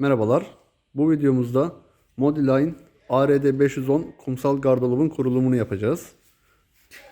Merhabalar. Bu videomuzda Modiline ARD510 kumsal gardırobun kurulumunu yapacağız.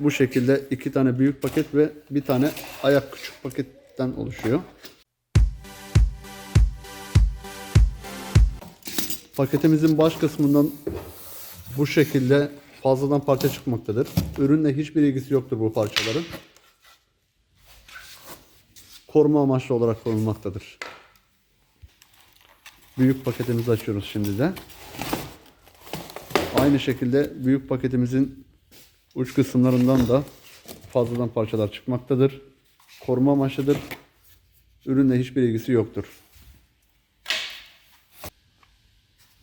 Bu şekilde iki tane büyük paket ve bir tane ayak küçük paketten oluşuyor. Paketimizin baş kısmından bu şekilde fazladan parça çıkmaktadır. Ürünle hiçbir ilgisi yoktur bu parçaların. Koruma amaçlı olarak konulmaktadır. Büyük paketimizi açıyoruz şimdi de. Aynı şekilde büyük paketimizin uç kısımlarından da fazladan parçalar çıkmaktadır. Koruma amaçlıdır. Ürünle hiçbir ilgisi yoktur.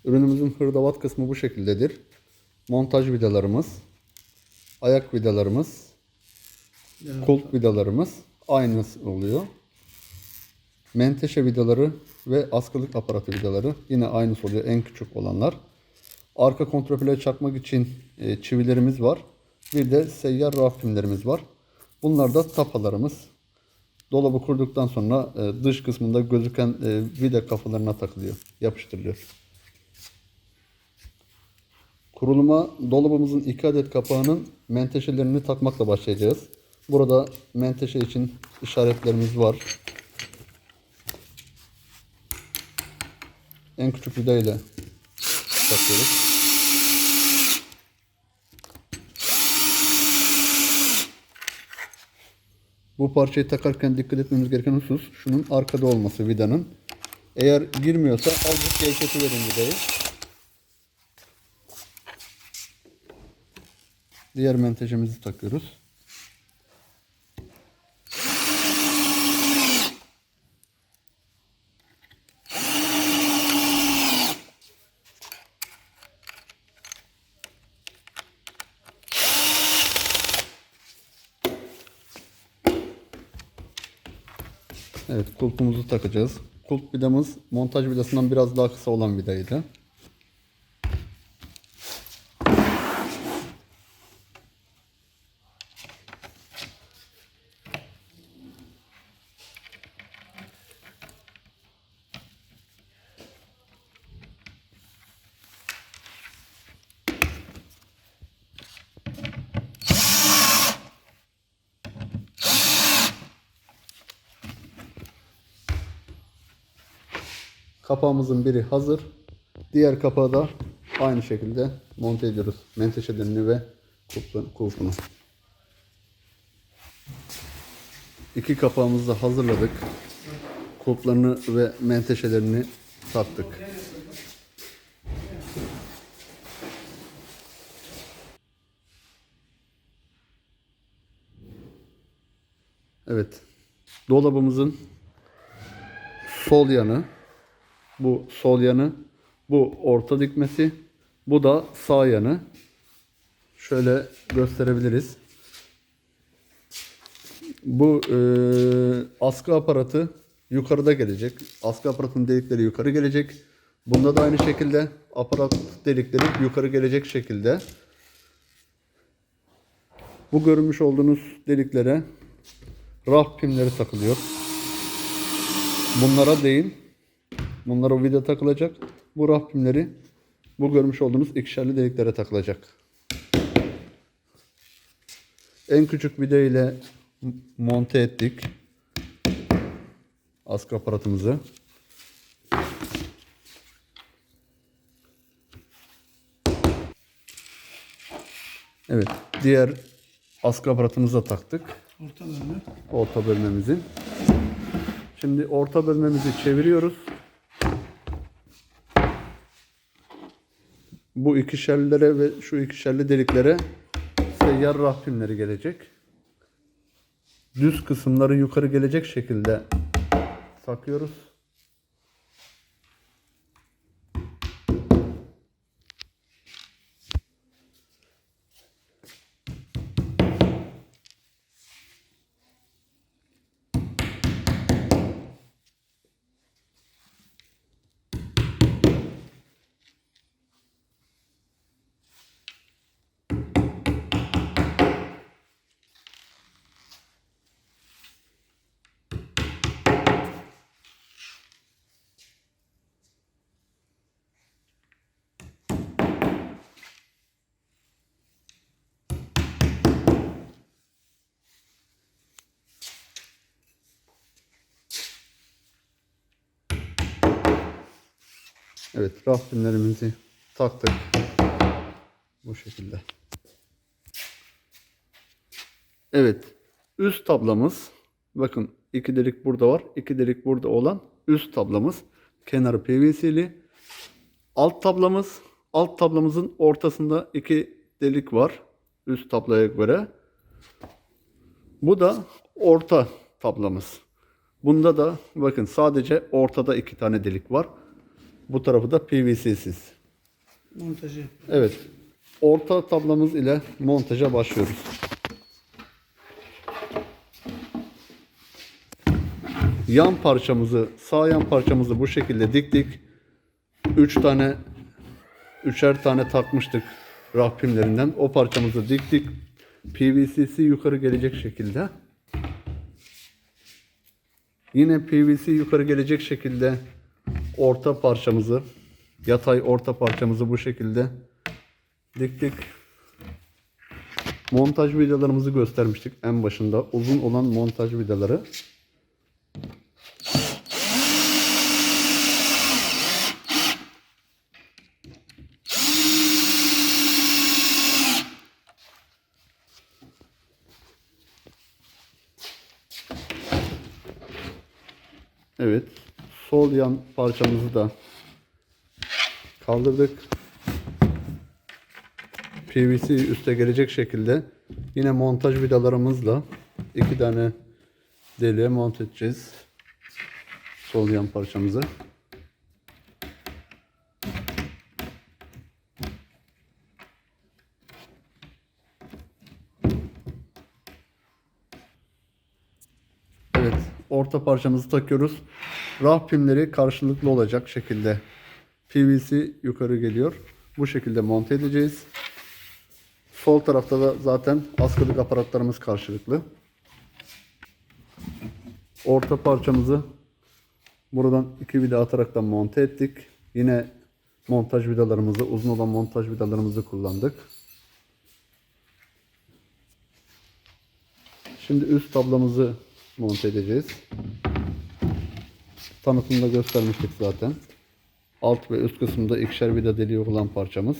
Ürünümüzün hırdavat kısmı bu şekildedir. Montaj vidalarımız, ayak vidalarımız, kulp vidalarımız aynı oluyor. Menteşe vidaları ve askılık aparatı vidaları yine aynısı oluyor en küçük olanlar. Arka kontrafile çakmak için e, çivilerimiz var. Bir de seyyar raf filmlerimiz var. Bunlar da tapalarımız. Dolabı kurduktan sonra e, dış kısmında gözüken e, vida kafalarına takılıyor, yapıştırılıyor. Kuruluma dolabımızın iki adet kapağının menteşelerini takmakla başlayacağız. Burada menteşe için işaretlerimiz var. En küçük vida ile takıyoruz. Bu parçayı takarken dikkat etmemiz gereken husus şunun arkada olması vidanın. Eğer girmiyorsa azıcık gevşeti verin vidayı. Diğer menteşemizi takıyoruz. Evet kulpumuzu takacağız. Kulp vidamız montaj vidasından biraz daha kısa olan vidaydı. Kapağımızın biri hazır. Diğer kapağı da aynı şekilde monte ediyoruz. Menteşelerini ve kulpunu. İki kapağımızı da hazırladık. Kulplarını ve menteşelerini taktık. Evet. Dolabımızın sol yanı bu sol yanı, bu orta dikmesi, bu da sağ yanı. Şöyle gösterebiliriz. Bu e, askı aparatı yukarıda gelecek. Askı aparatının delikleri yukarı gelecek. Bunda da aynı şekilde aparat delikleri yukarı gelecek şekilde. Bu görmüş olduğunuz deliklere raf pimleri takılıyor. Bunlara değil, Bunlar o vida takılacak. Bu raf pimleri bu görmüş olduğunuz ikişerli deliklere takılacak. En küçük vida ile monte ettik. Askı aparatımızı. Evet. Diğer askı aparatımızı da taktık. Orta bölme. Orta bölmemizin. Şimdi orta bölmemizi çeviriyoruz. Bu ikişerlere ve şu ikişerli deliklere seyyar rahpimleri gelecek. Düz kısımları yukarı gelecek şekilde takıyoruz. Evet raftinlerimizi taktık. Bu şekilde. Evet. Üst tablamız. Bakın iki delik burada var. iki delik burada olan üst tablamız. Kenarı PVC'li. Alt tablamız. Alt tablamızın ortasında iki delik var. Üst tablaya göre. Bu da orta tablamız. Bunda da bakın sadece ortada iki tane delik var. Bu tarafı da PVC'siz. Montajı. Evet. Orta tablamız ile montaja başlıyoruz. Yan parçamızı, sağ yan parçamızı bu şekilde diktik. 3 tane üçer tane takmıştık rahpimlerinden. O parçamızı diktik. PVC'si yukarı gelecek şekilde. Yine PVC yukarı gelecek şekilde orta parçamızı, yatay orta parçamızı bu şekilde diktik. Montaj vidalarımızı göstermiştik en başında. Uzun olan montaj vidaları. Evet. Sol yan parçamızı da kaldırdık. PVC üste gelecek şekilde yine montaj vidalarımızla iki tane deliğe monte edeceğiz. Sol yan parçamızı. Evet, orta parçamızı takıyoruz. Rah pimleri karşılıklı olacak şekilde PVC yukarı geliyor. Bu şekilde monte edeceğiz. Sol tarafta da zaten askılık aparatlarımız karşılıklı. Orta parçamızı buradan iki vida ataraktan monte ettik. Yine montaj vidalarımızı, uzun olan montaj vidalarımızı kullandık. Şimdi üst tablamızı monte edeceğiz. Tanıtımda göstermiştik zaten. Alt ve üst kısımda ikişer vida deliği olan parçamız.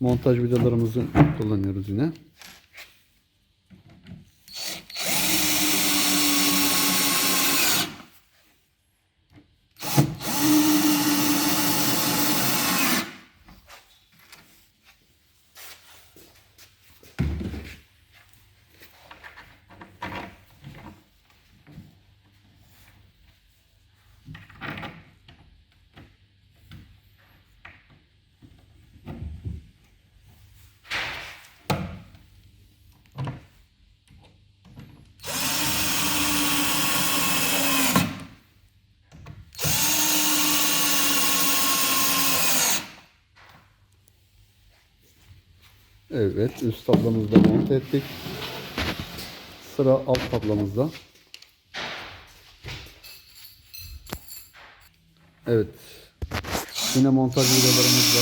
Montaj vidalarımızı kullanıyoruz yine. Evet, üst tablamızda monte ettik. Sıra alt tablamızda. Evet. Yine montaj vidalarımızla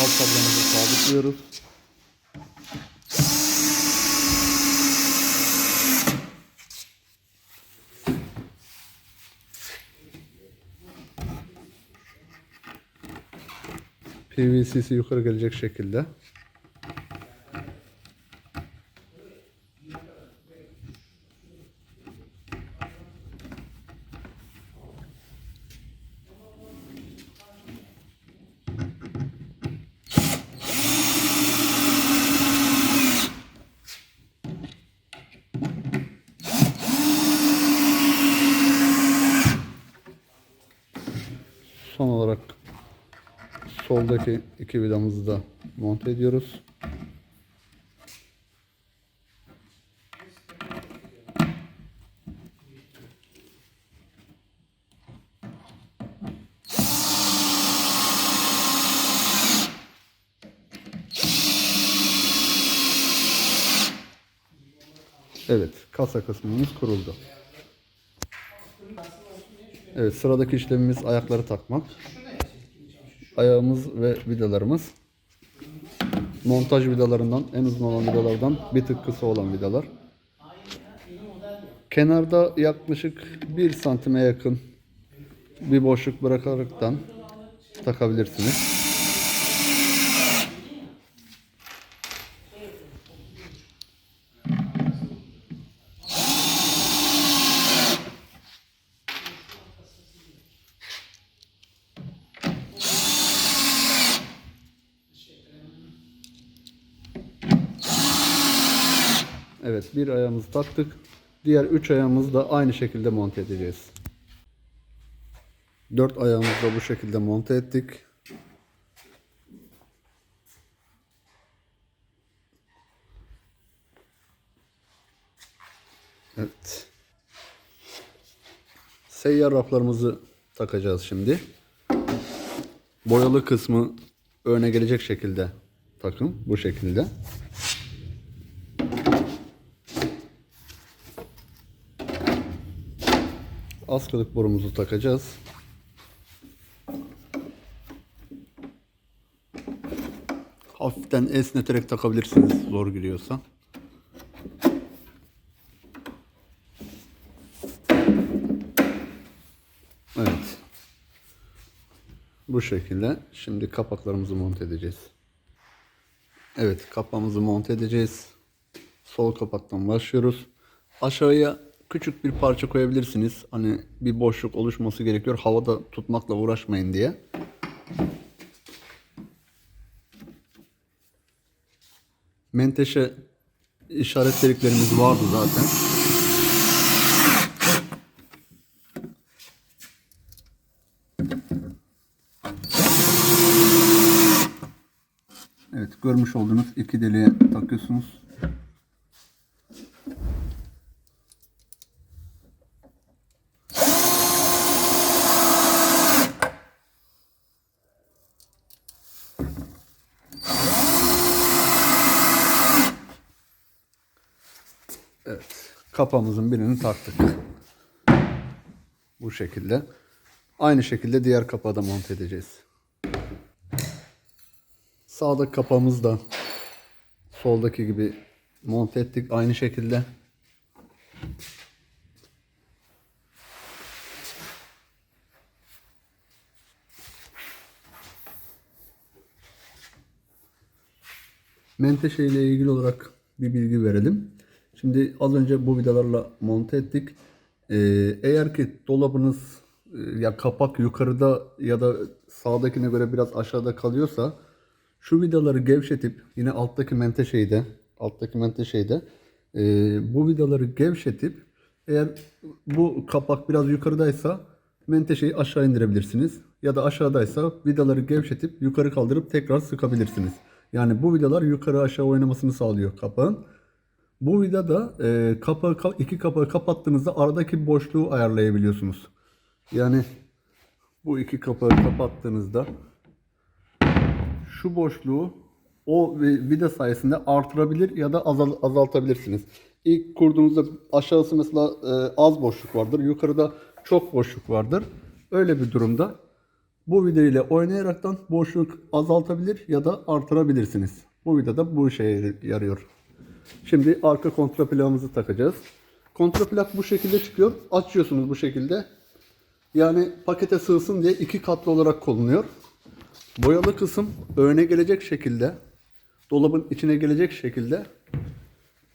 alt tablamızı sabitliyoruz. PVC'si yukarı gelecek şekilde. Son olarak soldaki iki vidamızı da monte ediyoruz. Evet, kasa kısmımız kuruldu. Evet, sıradaki işlemimiz ayakları takmak. Ayağımız ve vidalarımız. Montaj vidalarından, en uzun olan vidalardan bir tık kısa olan vidalar. Kenarda yaklaşık 1 santime yakın bir boşluk bırakaraktan takabilirsiniz. Evet bir ayağımızı taktık. Diğer üç ayağımızı da aynı şekilde monte edeceğiz. Dört ayağımızı da bu şekilde monte ettik. Evet. Seyyar raflarımızı takacağız şimdi. Boyalı kısmı öne gelecek şekilde takın. Bu şekilde. Askılık borumuzu takacağız. Hafiften esneterek takabilirsiniz zor giriyorsa. Evet. Bu şekilde şimdi kapaklarımızı monte edeceğiz. Evet kapağımızı monte edeceğiz. Sol kapaktan başlıyoruz. Aşağıya küçük bir parça koyabilirsiniz. Hani bir boşluk oluşması gerekiyor. Havada tutmakla uğraşmayın diye. Menteşe işaret deliklerimiz vardı zaten. Evet görmüş olduğunuz iki deliğe takıyorsunuz. Evet. Kapağımızın birini taktık. Bu şekilde. Aynı şekilde diğer kapağı da monte edeceğiz. Sağdaki kapağımızı da soldaki gibi monte ettik aynı şekilde. Menteşe ile ilgili olarak bir bilgi verelim. Şimdi az önce bu vidalarla monte ettik. Ee, eğer ki dolabınız e, ya kapak yukarıda ya da sağdakine göre biraz aşağıda kalıyorsa şu vidaları gevşetip yine alttaki menteşeyi de alttaki menteşeyi de e, bu vidaları gevşetip eğer bu kapak biraz yukarıdaysa menteşeyi aşağı indirebilirsiniz. Ya da aşağıdaysa vidaları gevşetip yukarı kaldırıp tekrar sıkabilirsiniz. Yani bu vidalar yukarı aşağı oynamasını sağlıyor kapağın. Bu vidada e, kapağı, iki kapağı kapattığınızda aradaki boşluğu ayarlayabiliyorsunuz. Yani bu iki kapağı kapattığınızda şu boşluğu o vida sayesinde artırabilir ya da azal, azaltabilirsiniz. İlk kurduğunuzda aşağısı mesela e, az boşluk vardır. Yukarıda çok boşluk vardır. Öyle bir durumda bu vida ile oynayaraktan boşluk azaltabilir ya da artırabilirsiniz. Bu vida da bu şeye yarıyor. Şimdi arka kontraplağımızı takacağız. Kontraplak bu şekilde çıkıyor. Açıyorsunuz bu şekilde. Yani pakete sığsın diye iki katlı olarak konuluyor. Boyalı kısım öne gelecek şekilde, dolabın içine gelecek şekilde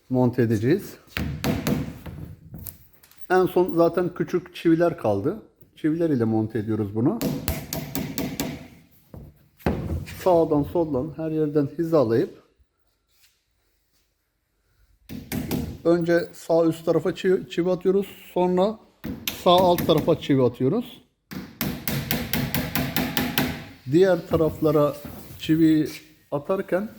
monte edeceğiz. En son zaten küçük çiviler kaldı. Çiviler ile monte ediyoruz bunu. Sağdan soldan her yerden hizalayıp önce sağ üst tarafa çivi, atıyoruz. Sonra sağ alt tarafa çivi atıyoruz. Diğer taraflara çivi atarken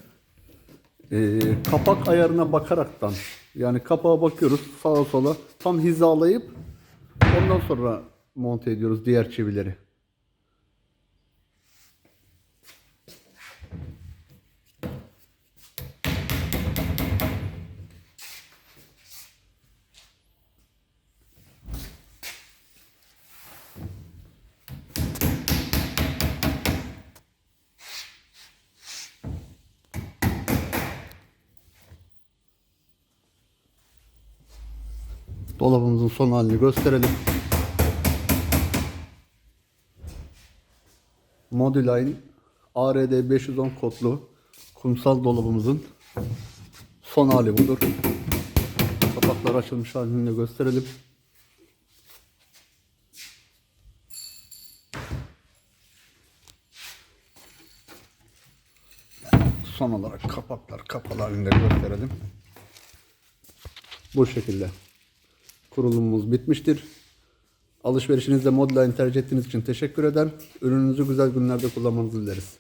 e, kapak ayarına bakaraktan yani kapağa bakıyoruz sağa sola tam hizalayıp ondan sonra monte ediyoruz diğer çivileri. Dolabımızın son halini gösterelim. Moduline ARD 510 kodlu kumsal dolabımızın son hali budur. Kapaklar açılmış halini de gösterelim. Son olarak kapaklar kapalı halinde gösterelim. Bu şekilde. Kurulumumuz bitmiştir. Alışverişinizde Modline tercih ettiğiniz için teşekkür eder. Ürününüzü güzel günlerde kullanmanızı dileriz.